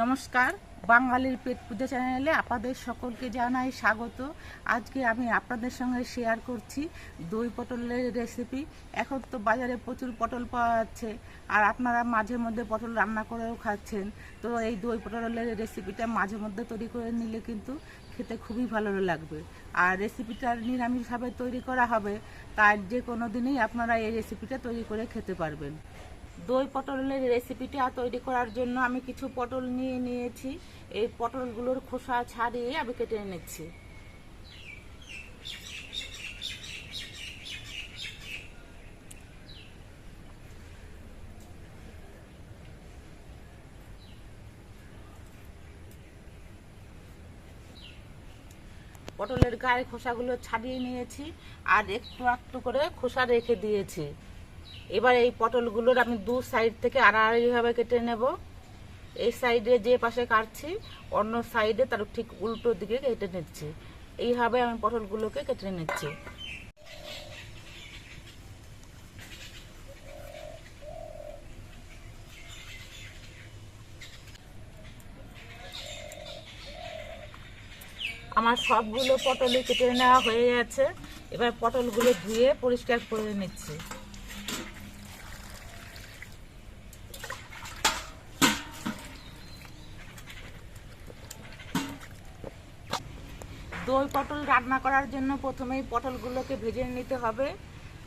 নমস্কার, বাঙালির পেট পূজা চ্যানেলে আপনাদের সকলকে জানাই স্বাগত। আজকে আমি আপনাদের সঙ্গে শেয়ার করছি দই পটলের রেসিপি এখন তো বাজারে প্রচুর পটল পাওয়া যাচ্ছে, আর আপনারা মাঝে মধ্যে পটল রান্না করেও খাচ্ছেন। তো এই দই পটলের রেসিপিটা মাঝে মধ্যে তৈরি করে নিলে কিন্তু খেতে খুবই ভালো লাগবে। আর রেসিপিটা নিরামিষভাবে তৈরি করা হবে, তার যে কোনো দিনই আপনারা এই রেসিপিটা তৈরি করে খেতে পারবেন। দই পটলের রেসিপিটা তৈরি করার জন্য আমি কিছু পটল নিয়ে নিয়েছি। এই পটলগুলোর খোসা ছাড়িয়ে আমি কেটে নিচ্ছি। পটলের গায়ে খোসাগুলো ছাড়িয়ে নিয়েছি আর একটু একটু করে খোসা রেখে দিয়েছি। এবার এই পটলগুলোর আমি দু সাইড থেকে আড়াআড়িভাবে কেটে নেব। এই সাইডে যে পাশে কাটছি, অন্য সাইডে তার ঠিক উল্টো দিকে কেটে নিচ্ছি। এইভাবে আমি পটলগুলোকে কেটে নিচ্ছি। আমার সবগুলো পটলই কেটে নেওয়া হয়ে গেছে। এবার পটলগুলো ধুয়ে পরিষ্কার করে নিচ্ছি। দই পটল রান্না করার জন্য প্রথমেই পটলগুলোকে ভেজে নিতে হবে।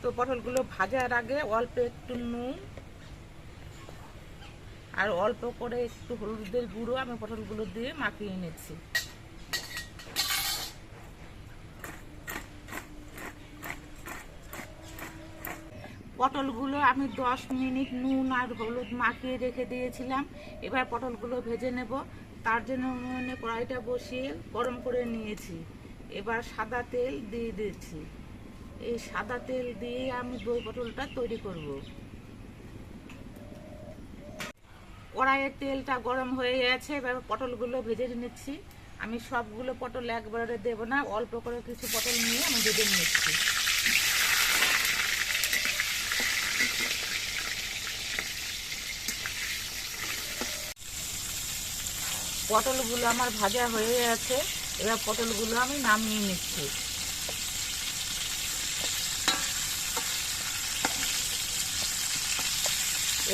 তো পটলগুলো ভাজার আগে অল্প একটু নুন আর অল্প করে একটু হলুদের গুঁড়ো আমি পটলগুলো দিয়ে মাখিয়ে নিচ্ছি। পটলগুলো আমি দশ মিনিট নুন আর হলুদ মাখিয়ে রেখে দিয়েছিলাম। এবার পটলগুলো ভেজে নেব। তার জন্য উনুনে কড়াইটা বসিয়ে গরম করে নিয়েছি। এবার সাদা তেল দিয়ে দিচ্ছি। এই সাদা তেল দিয়ে আমি দই পটলটা তৈরি করব। কড়াইয়ের তেলটা গরম হয়ে গেছে। এবার পটলগুলো ভেজে নিচ্ছি। আমি সবগুলো পটল একবারে দেবো না। অল্প করে কিছু পটল নিয়ে আমি ভেজে নিচ্ছি। পটলগুলো আমার ভাজা হয়ে গেছে। এবার পটলগুলো আমি নামিয়ে নিচ্ছি।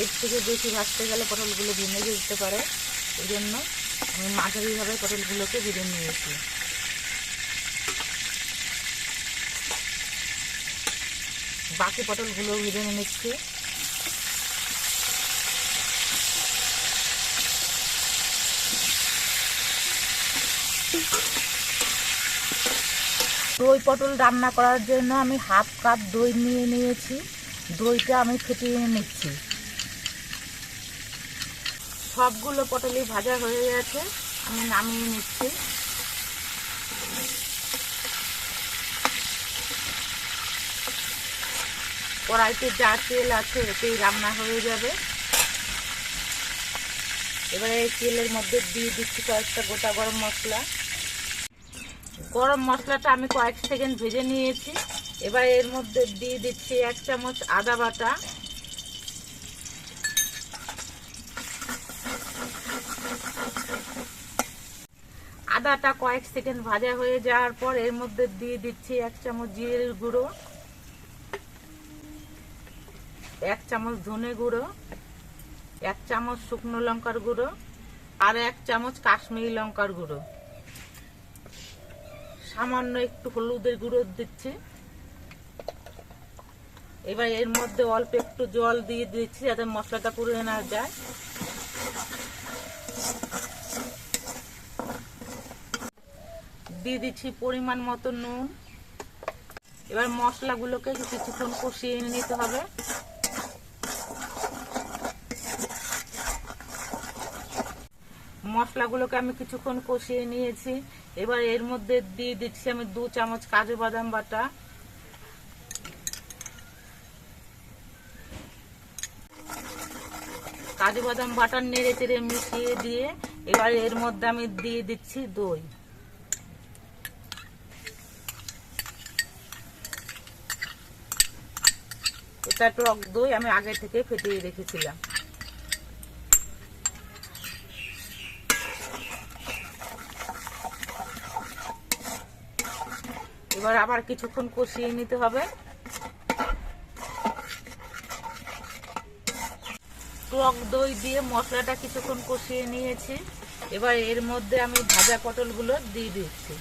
এর থেকে বেশি ভাজতে গেলে পটলগুলো ভেঙে যেতে পারে। এই জন্য আমি মাঝারিভাবে পটলগুলোকে ভেজে নিয়েছি। বাকি পটলগুলো ভেজে নিচ্ছি। দই পটল রান্না করার জন্য আমি হাফ কাপ দই নিয়ে নিয়েছি। দইটা আমি ফেটিয়ে নিচ্ছি। সবগুলো পটলই ভাজা হয়ে গেছে, আমি নামিয়ে নিচ্ছি। কড়াইতে যা তেল আছে এতেই রান্না হয়ে যাবে। এবারে তেলের মধ্যে দিয়ে দিচ্ছি কয়েকটা গোটা গরম মশলা। গরম মশলাটা আমি কয়েক সেকেন্ড ভেজে নিয়েছি। এবার এর মধ্যে দিয়ে দিচ্ছি এক চামচ আদা বাটা। আদাটা কয়েক সেকেন্ড ভাজা হয়ে যাওয়ার পর এর মধ্যে দিয়ে দিচ্ছি এক চামচ জিরের গুঁড়ো, এক চামচ ধনে গুঁড়ো, এক চামচ শুকনো লঙ্কার গুঁড়ো আর এক চামচ কাশ্মীরি লঙ্কার গুঁড়ো। সামান্য একটু হলুদের গুঁড়ো দিচ্ছি। এবার এর মধ্যে অল্প একটু জল দিয়ে দিচ্ছি যাতে মশলাটা পুড়ে না যায়। দিয়ে দিচ্ছি পরিমাণ মতো নুন। এবার মশলাগুলোকে কিছুক্ষণ কষিয়ে নিতে হবে। মশলাগুলোকে আমি কিছুক্ষণ কষিয়ে নিয়েছি। এবার এর মধ্যে দিয়ে দিচ্ছি আমি দু চামচ কাজু বাদাম বাটা। কাজু বাদাম বাটা নেড়ে চেড়ে মিশিয়ে দিয়ে এবার এর মধ্যে আমি দিয়ে দিচ্ছি দই। এটা টক দই আমি আগে থেকে ফেটিয়ে রেখেছিলাম। এবার আবার কিছুক্ষণ কষিয়ে নিতে হবে। টক দই দিয়ে মশলাটা কিছুক্ষণ কষিয়ে নিয়েছি। এবার এর মধ্যে আমি ভাজা পটলগুলো দিয়ে দিচ্ছি।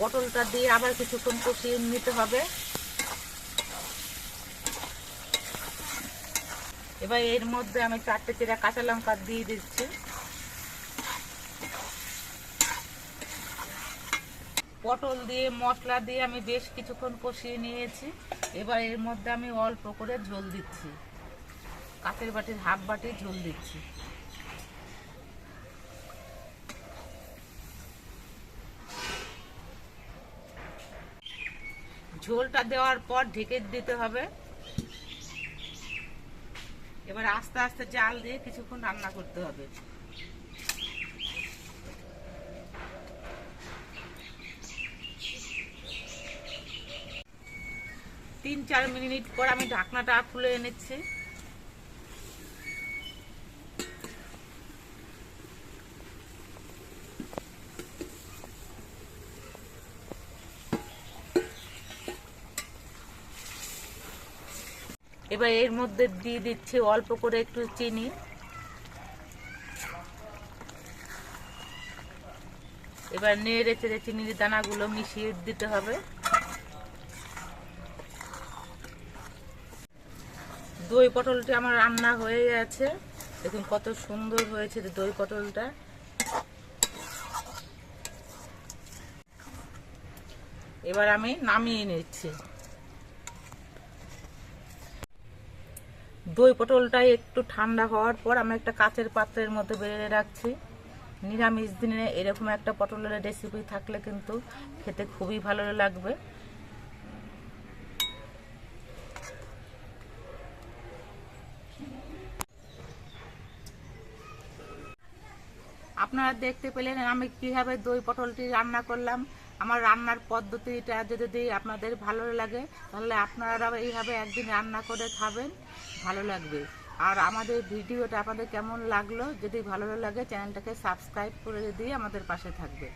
পটলটা দিয়ে আবার কিছুক্ষণ কষিয়ে নিতে হবে। এবার এর মধ্যে আমি চারটে চেরা কাঁচা লঙ্কা দিয়ে দিচ্ছি। পটল দিয়ে, মশলা দিয়ে আমি বেশ কিছুক্ষণ কষিয়ে নিয়েছি। এবার এর মধ্যে আমি অল্প করে ঝোল দিচ্ছি। কাঁচের বাটির হাফ বাটি ঝোল দিচ্ছি। ঝোলটা দেওয়ার পর ঢেকে দিতে হবে। এবার আস্তে আস্তে জাল দিয়ে কিছুক্ষণ রান্না করতে হবে। তিন চার মিনিট পর আমি ঢাকনাটা খুলে এনেছি। এবার এর মধ্যে দিয়ে দিচ্ছি অল্প করে একটু চিনি। এবার নেড়ে চেড়ে চিনির দানাগুলো মিশিয়ে দিতে হবে। দই পটলটি আমার রান্না হয়ে গেছে। দেখুন কত সুন্দর হয়েছে দই পটলটা। এবার আমি নামিয়ে নিচ্ছি। দই পটলটা একটু ঠান্ডা হওয়ার পর আমি একটা কাচের পাত্রের মধ্যে বেড়ে রাখছি। নিরামিষ দিনে এরকম একটা পটলের রেসিপি থাকলে কিন্তু খেতে খুবই ভালো লাগবে। আপনারা দেখতে পেলেন আমি কীভাবে দই পটলটি রান্না করলাম। আমার রান্নার পদ্ধতিটা যদি আপনাদের ভালো লাগে, তাহলে আপনারা এইভাবে একদিন রান্না করে খাবেন, ভালো লাগবে। আর আমাদের ভিডিওটা আপনাদের কেমন লাগল, যদি ভালো লাগে চ্যানেলটাকে সাবস্ক্রাইব করে দিয়ে আমাদের পাশে থাকবে